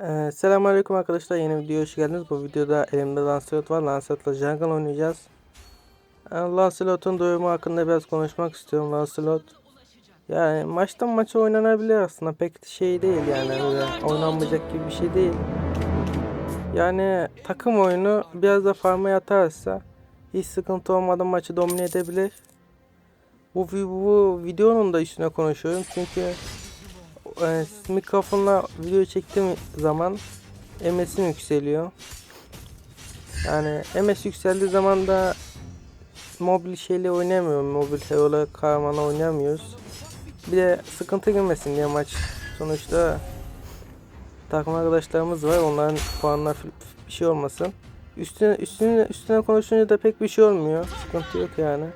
Ee, Selamünaleyküm arkadaşlar yeni videoya hoş geldiniz. Bu videoda elimde Lancelot var. Lancelot'la jungle oynayacağız. Ee, Lancelot'un durumu hakkında biraz konuşmak istiyorum. Lancelot yani maçtan maça oynanabilir aslında. Pek şey değil yani öyle oynanmayacak gibi bir şey değil. Yani takım oyunu biraz da farma yatarsa hiç sıkıntı olmadan maçı domine edebilir. Bu, bu videonun da üstüne konuşuyorum çünkü e, mikrofonla video çektiğim zaman MS'im yükseliyor. Yani MS yükseldiği zaman da mobil şeyle oynayamıyorum. Mobil hero'la kahramana oynayamıyoruz. Bir de sıkıntı girmesin diye maç sonuçta takım arkadaşlarımız var. Onların puanlar bir şey olmasın. Üstüne üstüne üstüne konuşunca da pek bir şey olmuyor. Sıkıntı yok yani.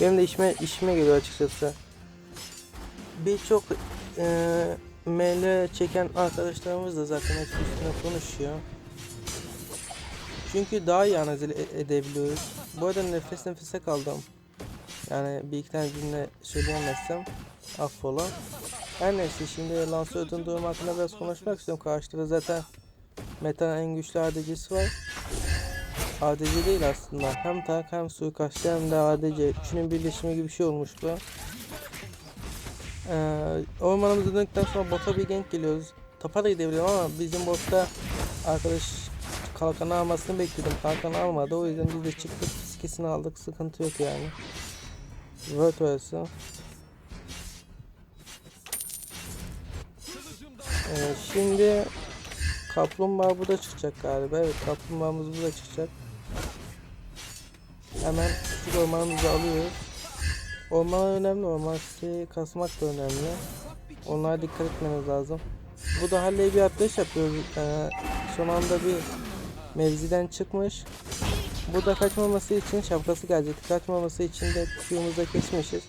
Benim de işime işime geliyor açıkçası. Birçok eee ML çeken arkadaşlarımız da zaten üstüne konuşuyor. Çünkü daha iyi analiz e- edebiliyoruz. Bu arada nefes nefese kaldım. Yani bir iki tane cümle söyleyemezsem affola. Her neyse şimdi Lancelot'un durumu hakkında biraz konuşmak istiyorum. Karşıda zaten Meta'nın en güçlü ADC'si var. ADC değil aslında. Hem tank hem suikastçı hem de ADC. Üçünün birleşimi gibi bir şey olmuş bu. Ee, ormanımıza döndükten sonra bota bir gank geliyoruz. Tapa da gidebilirim ama bizim botta arkadaş kalkanı almasını bekledim. Kalkanı almadı. O yüzden biz de çıktık. Fiskesini aldık. Sıkıntı yok yani. Word orası. Ee, şimdi kaplumbağa burada çıkacak galiba. Evet kaplumbağamız burada çıkacak. Hemen küçük ormanımızı alıyoruz. Orman önemli, orman siteyi kasmak da önemli. Onlara dikkat etmeniz lazım. Bu da Halley bir atlayış yapıyor. Ee, son anda bir mevziden çıkmış. Bu da kaçmaması için şapkası gelecekti. Kaçmaması için de Q'muzda kesmişiz.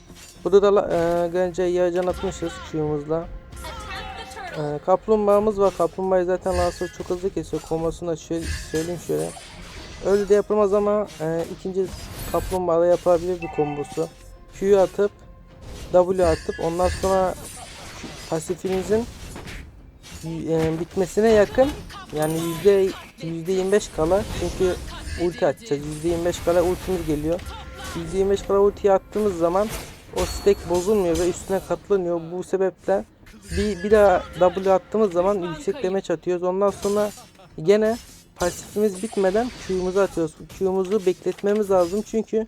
Burada da e, önce yarıcan atmışız Q'muzla. E, kaplumbağamız var. Kaplumbağayı zaten Lancer çok hızlı kesiyor. Komasını şöyle söyleyeyim şöyle. Öyle de yapılmaz ama e, ikinci kaplumbağada yapılabilir bir kombosu. Q'yu atıp W atıp ondan sonra pasifimizin e, bitmesine yakın yani yüzde yüzde 25 kala çünkü ulti atacağız. Yüzde 25 kala ultimiz geliyor. Yüzde 25 kala ultiyi attığımız zaman o stack bozulmuyor ve üstüne katlanıyor. Bu sebeple bir, bir daha W attığımız zaman yüksek damage atıyoruz. Ondan sonra gene pasifimiz bitmeden Q'muzu atıyoruz. Q'muzu bekletmemiz lazım çünkü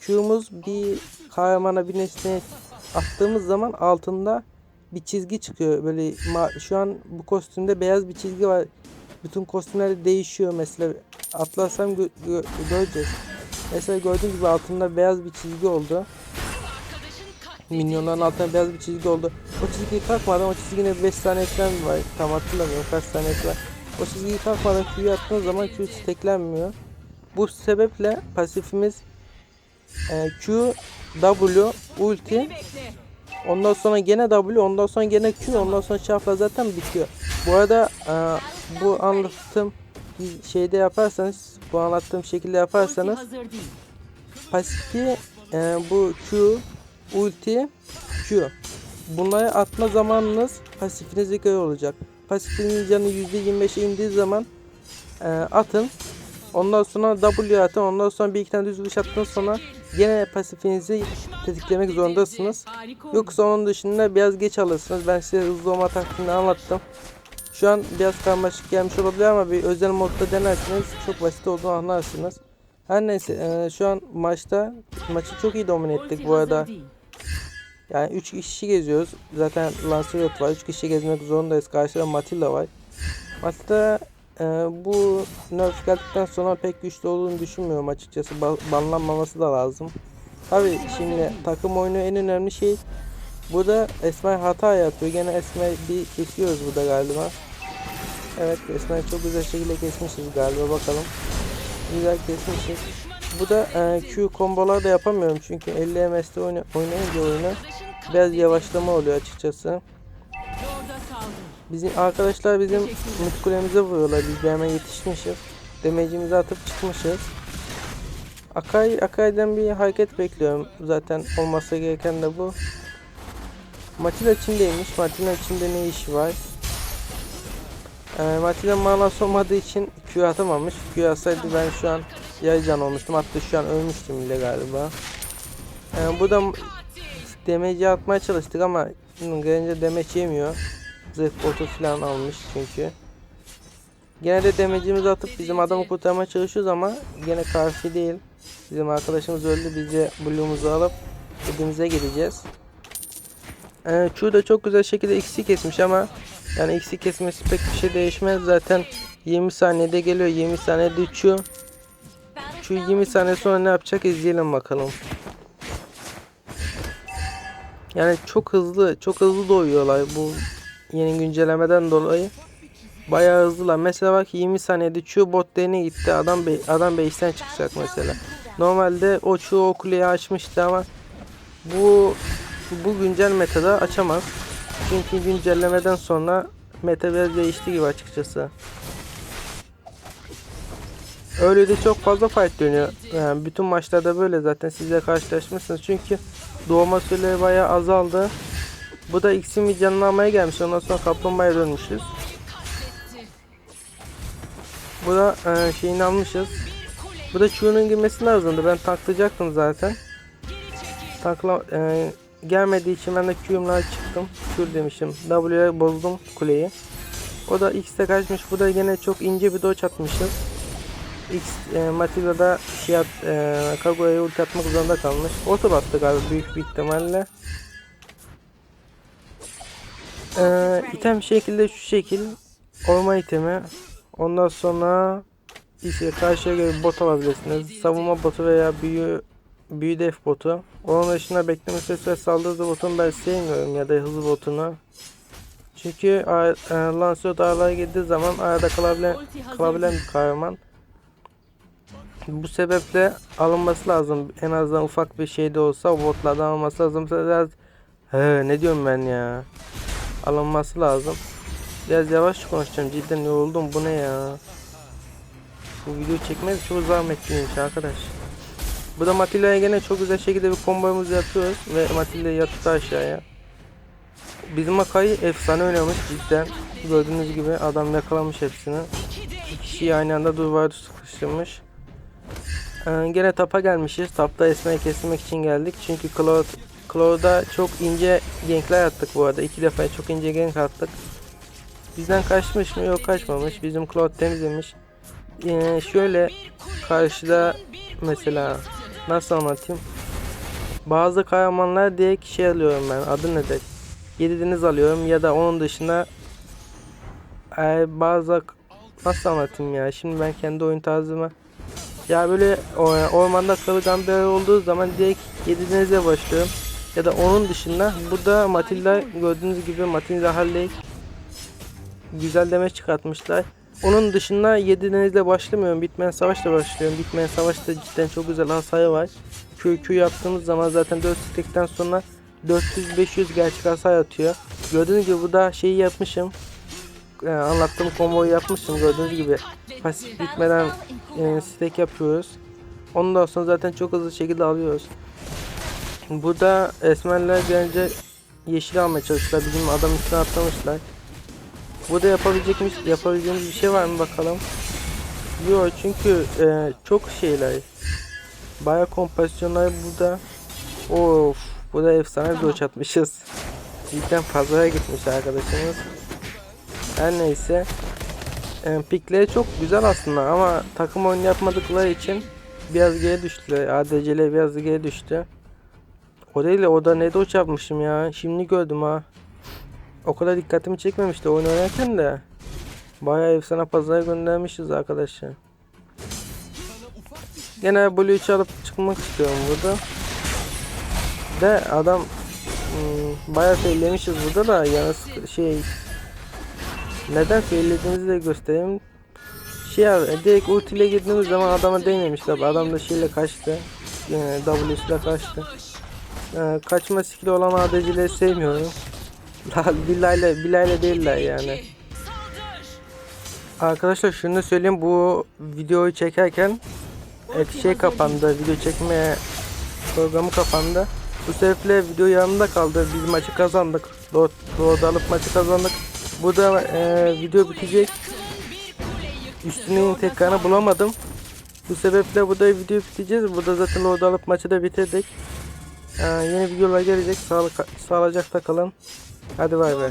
Q'muz bir kahramana bir nesneye attığımız zaman altında bir çizgi çıkıyor. Böyle şu an bu kostümde beyaz bir çizgi var. Bütün kostümler değişiyor mesela. Atlarsam gö gö göreceğiz. Mesela gördüğünüz gibi altında beyaz bir çizgi oldu. Minyonların altında beyaz bir çizgi oldu. O çizgiyi kalkmadan o çizginin 5 saniye falan var. Tam hatırlamıyorum kaç saniye var. O çizgiyi kalkmadan Q'yu attığınız zaman Q steklenmiyor. Bu sebeple pasifimiz e, Q, W, ulti. Ondan sonra gene W, ondan sonra gene Q, ondan sonra şafla zaten bitiyor. Bu arada e, bu anlattığım şeyde yaparsanız, bu anlattığım şekilde yaparsanız pasifi e, bu Q, ulti, Q. Bunları atma zamanınız pasifinize göre olacak. Pasifiniz canı %25'e indiği zaman e, atın. Ondan sonra W atın. Ondan sonra bir iki tane düz vuruş attığınız sonra gene pasifinizi tetiklemek zorundasınız. Yoksa onun dışında biraz geç alırsınız. Ben size hızlı olma taktiğini anlattım. Şu an biraz karmaşık gelmiş olabilir ama bir özel modda denerseniz çok basit olduğunu anlarsınız. Her neyse e, şu an maçta maçı çok iyi domine ettik bu arada. Yani 3 kişi geziyoruz. Zaten Lancelot var. 3 kişi gezmek zorundayız. Karşıda Matilda var. Matilda e, bu nerf geldikten sonra pek güçlü olduğunu düşünmüyorum açıkçası. Ba banlanmaması da lazım. Tabi şimdi takım oyunu en önemli şey. Burada Esmer hata yapıyor. Gene Esmer bir kesiyoruz burada galiba. Evet Esmer çok güzel şekilde kesmişiz galiba bakalım. Güzel kesmişiz. Bu da e, Q kombolar da yapamıyorum çünkü 50 MS'de oyna oynayınca oyunu biraz yavaşlama oluyor açıkçası. Bizim arkadaşlar bizim mid kulemize vuruyorlar. Biz de hemen yetişmişiz. Demecimizi atıp çıkmışız. Akay, Akay'dan bir hareket bekliyorum. Zaten olması gereken de bu. Matilda içindeymiş. Matilda içinde ne işi var? E, Matilda manası olmadığı için Q atamamış. Q atsaydı ben şu an yarı can olmuştum. Hatta şu an ölmüştüm bile galiba. E, bu da damage atmaya çalıştık ama gelince damage yemiyor. Zırh botu falan almış çünkü. Gene de damage'imizi atıp bizim adamı kurtarmaya çalışıyoruz ama gene kafi değil. Bizim arkadaşımız öldü. Biz de blue'umuzu alıp evimize gideceğiz. Ee, Chu da çok güzel şekilde X'i kesmiş ama yani X'i kesmesi pek bir şey değişmez. Zaten 20 saniyede geliyor. 20 saniyede Chu. Chu 20 saniye sonra ne yapacak izleyelim bakalım. Yani çok hızlı, çok hızlı doğuyorlar bu yeni güncellemeden dolayı. Bayağı hızlılar. Mesela bak 20 saniyede Chu bot lane'e gitti. Adam be adam base'ten çıkacak mesela. Normalde o Chu o kuleyi açmıştı ama bu bu güncel metada açamaz. Çünkü güncellemeden sonra meta biraz değişti gibi açıkçası. Öyle de çok fazla fight dönüyor. Yani bütün maçlarda böyle zaten siz de karşılaşmışsınız. Çünkü doğma süreleri bayağı azaldı. Bu da canını almaya gelmiş. Ondan sonra kaplumbağaya dönmüşüz. Bu da e, şeyini almışız. Bu da Chu'nun girmesi lazımdı. Ben taklayacaktım zaten. Takla e, gelmediği için ben de Q'umla çıktım. Q demişim. W'ye bozdum kuleyi. O da X'te kaçmış. Bu da yine çok ince bir dodge atmışız. X e, Matilda'da şey at, e, Kaguya'ya ulti atmak zorunda kalmış. Auto battı galiba büyük bir ihtimalle. E, item şekilde şu şekil. Orman itemi. Ondan sonra işte karşıya göre bot alabilirsiniz. Savunma botu veya büyü büyü def botu. Onun dışında bekleme süresi ve saldırı botunu ben sevmiyorum ya da hızlı botunu. Çünkü e, Lancelot ağırlığa girdiği zaman arada kalabilen, kalabilen bir kahraman. Bu sebeple alınması lazım. En azından ufak bir şey de olsa botlardan alınması lazım. Biraz He, ne diyorum ben ya. Alınması lazım. Biraz yavaş konuşacağım. Cidden yoruldum. Bu ne ya? Bu video çekmez çok zahmetliymiş arkadaş. Bu da Matilda'ya gene çok güzel şekilde bir kombomuzu yapıyoruz ve Matilda yattı aşağıya. Bizim Akai efsane oynamış cidden. Gördüğünüz gibi adam yakalamış hepsini. İki kişiyi aynı anda duvarda sıkıştırmış. Ee, gene tapa gelmişiz. Tapta esmeyi kesmek için geldik. Çünkü Cloud Cloud'a çok ince gankler attık bu arada. İki defa çok ince gank attık. Bizden kaçmış mı? Yok kaçmamış. Bizim Cloud temizlemiş. Ee, şöyle karşıda mesela nasıl anlatayım? Bazı kahramanlar diye şey alıyorum ben. Adı nedir? Yedi deniz alıyorum ya da onun dışında e, bazı nasıl anlatayım ya? Şimdi ben kendi oyun tarzıma ya böyle ormanda kırılgan bir olduğu zaman direkt yedi denize başlıyorum. Ya da onun dışında bu da Matilda gördüğünüz gibi Matilda Harley güzel deme çıkartmışlar. Onun dışında 7 denizle başlamıyorum. Bitmeyen savaşla başlıyorum. Bitmeyen savaşta cidden çok güzel hasarı var. QQ yaptığımız zaman zaten 4 stekten sonra 400-500 gerçek hasar atıyor. Gördüğünüz gibi bu da şeyi yapmışım. Ee, anlattığım komboyu yapmışım gördüğünüz gibi. Pasif bitmeden e, stack yapıyoruz. Ondan sonra zaten çok hızlı şekilde alıyoruz. Burada esmerler gelince yeşil almaya çalıştılar. Bizim adam üstüne atlamışlar. Bu da yapabilecekmiş, yapabileceğimiz bir şey var mı bakalım. Yok çünkü e, çok şeyler. Baya kompozisyonlar burada. Of, bu da efsane bir doç atmışız. Cidden pazara gitmiş arkadaşımız. Her neyse. E, pikleri çok güzel aslında ama takım oyunu yapmadıkları için biraz geri düştüler. ADC'ler biraz geri düştü. O değil de o da ne doç yapmışım ya. Şimdi gördüm ha. O kadar dikkatimi çekmemişti oyun oynarken de. Bayağı efsane pazara göndermişiz arkadaşlar. Gene Blue'yu çalıp çıkmak istiyorum burada. De adam hmm, bayağı faillemişiz burada da yani şey neden faillediğimizi de göstereyim. Şey abi direkt ultiyle girdiğimiz zaman adama değmemiş tabi adam da şeyle kaçtı. Yani W'süyle kaçtı. Ee, kaçma skili olan ADC'leri sevmiyorum. bilayla, bilayla değiller yani. Arkadaşlar şunu da söyleyeyim bu videoyu çekerken et şey kapandı video çekme programı kapandı. Bu sebeple video yanında kaldı. Biz maçı kazandık. Lord, alıp maçı kazandık. Bu da e, video bitecek. Üstünün tekrarını bulamadım. Bu sebeple bu da video biteceğiz. Burada zaten Lord alıp maçı da bitirdik. Ee, yeni videolar gelecek. Sağlık, sağlıcakla kalın. Hadi bay bay.